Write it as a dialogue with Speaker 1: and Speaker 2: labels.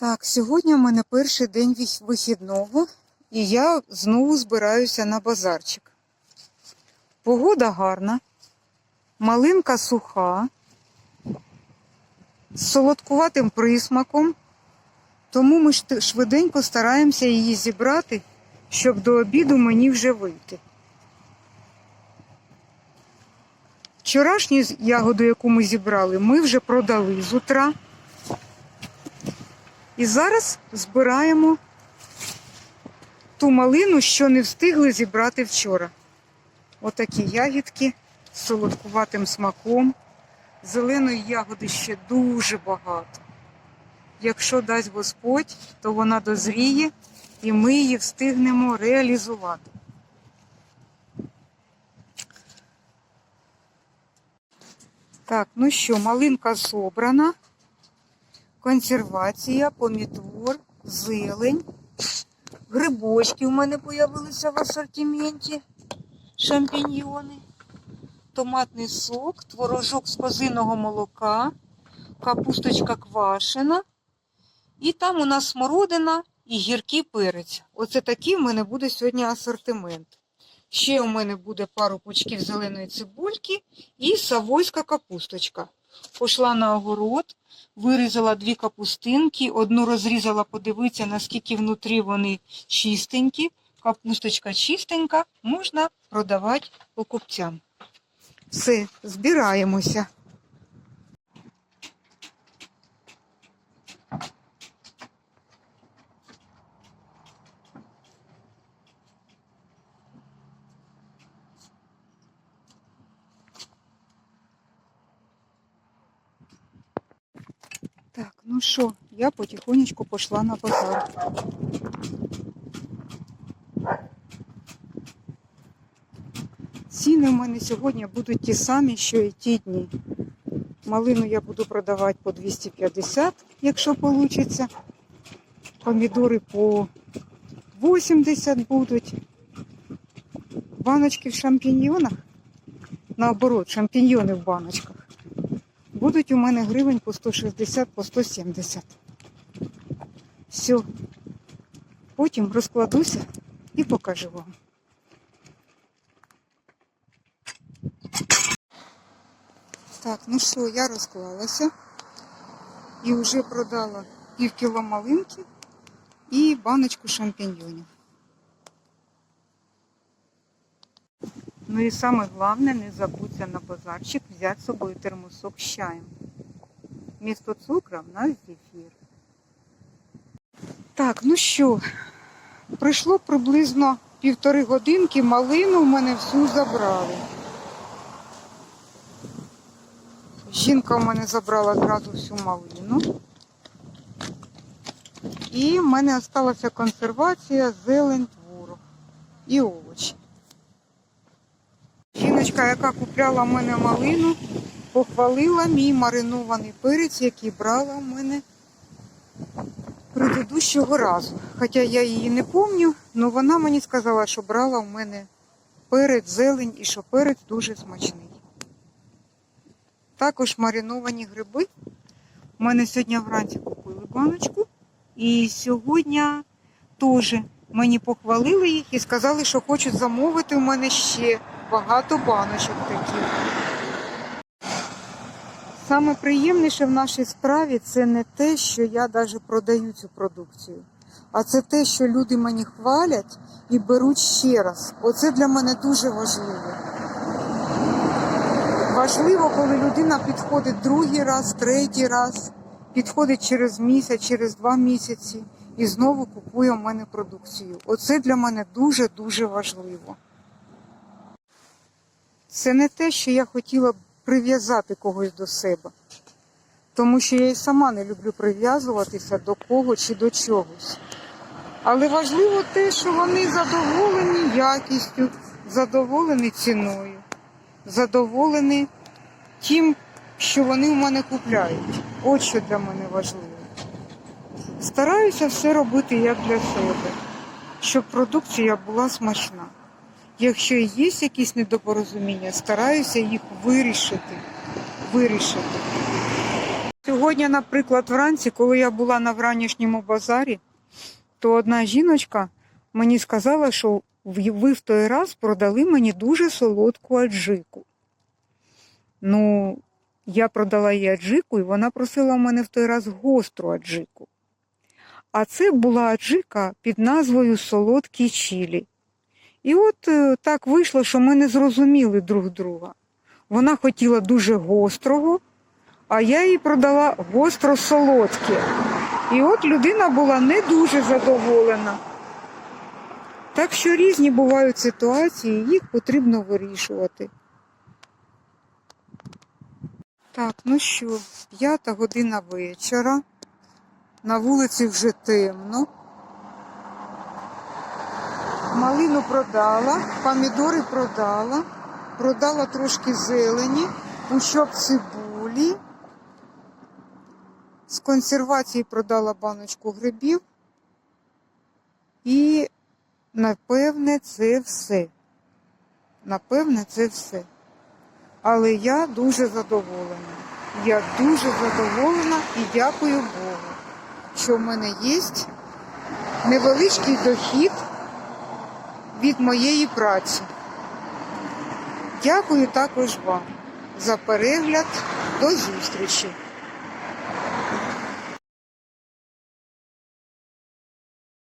Speaker 1: Так, сьогодні в мене перший день вихідного, і я знову збираюся на базарчик. Погода гарна, малинка суха, з солодкуватим присмаком, тому ми швиденько стараємося її зібрати, щоб до обіду мені вже вийти. Вчорашню ягоду, яку ми зібрали, ми вже продали з утра. І зараз збираємо ту малину, що не встигли зібрати вчора. Отакі ягідки з солодкуватим смаком. Зеленої ягоди ще дуже багато. Якщо дасть Господь, то вона дозріє і ми її встигнемо реалізувати. Так, ну що, малинка зобрана консервація, помідор, зелень. Грибочки у мене з'явилися в асортименті. Шампіньйони, томатний сок, творожок з козиного молока, капусточка квашена. І там у нас смородина і гіркий перець. Оце такий в мене буде сьогодні асортимент. Ще у мене буде пару пучків зеленої цибульки і савойська капусточка. Пішла на огород, вирізала дві капустинки, одну розрізала, подивитися, наскільки внутрі вони чистенькі. Капусточка чистенька, можна продавати покупцям. Все, збираємося. Так, ну що, я потихонечку пішла на базар. Ціни в мене сьогодні будуть ті самі, що і ті дні. Малину я буду продавати по 250, якщо вийде. Помідори по 80 будуть. Баночки в шампіньйонах. Наоборот, шампіньйони в баночках. Будуть у мене гривень по 160, по 170. Все. Потім розкладуся і покажу вам. Так, ну що, я розклалася і вже продала пів кіло малинки і баночку шампіньйонів. Ну і саме головне, не забудьте на базарчик взяти з собою термосок з чаєм. Вмісто цукру в нас зефір. Так, ну що, пройшло приблизно півтори годинки, малину в мене всю забрали. Жінка в мене забрала одразу всю малину. І в мене залишилася консервація, зелень, творог і овочі. Жіночка, яка купляла в мене малину, похвалила мій маринований перець, який брала в мене предыдущого разу. Хоча я її не пам'ятаю, але вона мені сказала, що брала в мене перець, зелень і що перець дуже смачний. Також мариновані гриби. У мене сьогодні вранці купили баночку. І сьогодні теж мені похвалили їх і сказали, що хочуть замовити у мене ще багато баночок таких. Саме приємніше в нашій справі це не те, що я навіть продаю цю продукцію, а це те, що люди мені хвалять і беруть ще раз. Оце для мене дуже важливо. Важливо, коли людина підходить другий раз, третій раз, підходить через місяць, через два місяці і знову купує у мене продукцію. Оце для мене дуже-дуже важливо. Це не те, що я хотіла б прив'язати когось до себе, тому що я і сама не люблю прив'язуватися до кого чи до чогось. Але важливо те, що вони задоволені якістю, задоволені ціною, задоволені тим, що вони в мене купляють. От що для мене важливо. Стараюся все робити як для себе, щоб продукція була смачна. Якщо є якісь недопорозуміння, стараюся їх вирішити. Вирішити. Сьогодні, наприклад, вранці, коли я була на вранішньому базарі, то одна жіночка мені сказала, що ви в той раз продали мені дуже солодку аджику. Ну, я продала їй аджику, і вона просила в мене в той раз гостру аджику. А це була аджика під назвою Солодкі чілі. І от е, так вийшло, що ми не зрозуміли друг друга. Вона хотіла дуже гострого, а я їй продала гостро солодке. І от людина була не дуже задоволена. Так що різні бувають ситуації, їх потрібно вирішувати. Так, ну що, п'ята година вечора. На вулиці вже темно. Малину продала, помідори продала, продала трошки зелені, пучок цибулі. З консервації продала баночку грибів. І, напевне, це все. Напевне, це все. Але я дуже задоволена. Я дуже задоволена і дякую Богу, що в мене є невеличкий дохід від моєї праці. Дякую також вам за перегляд. До зустрічі!